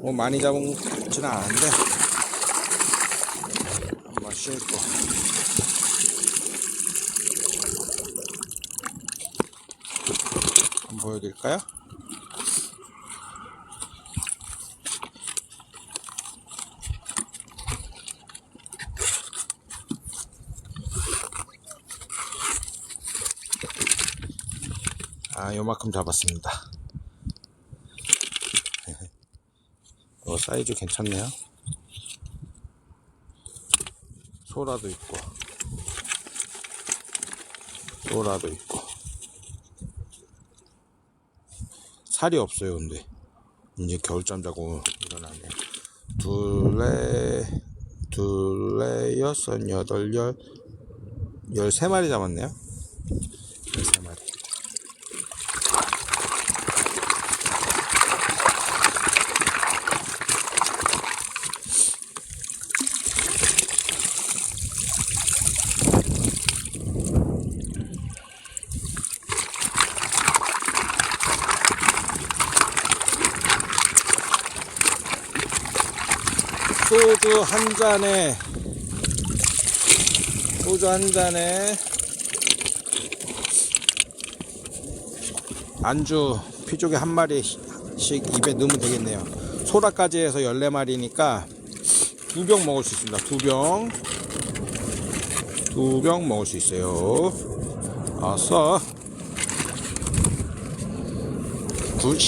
뭐 많이 잡지는 않았는데 한번 씻고 한번 보여드릴까요? 아 요만큼 잡았습니다 사이즈 괜찮네요. 소라도 있고, 소라도 있고. 살이 없어요, 근데. 이제 겨울잠 자고 일어나네. 둘레, 둘레, 여섯, 여덟, 열, 열세 마리 잡았네요. 소주 한 잔에 소주 한 잔에 안주 피조개 한 마리씩 입에 넣으면 되겠네요. 소라까지 해서 14마리니까 두 병 먹을 수 있습니다. 두 병. 두 병 먹을 수 있어요. 아싸. 굿.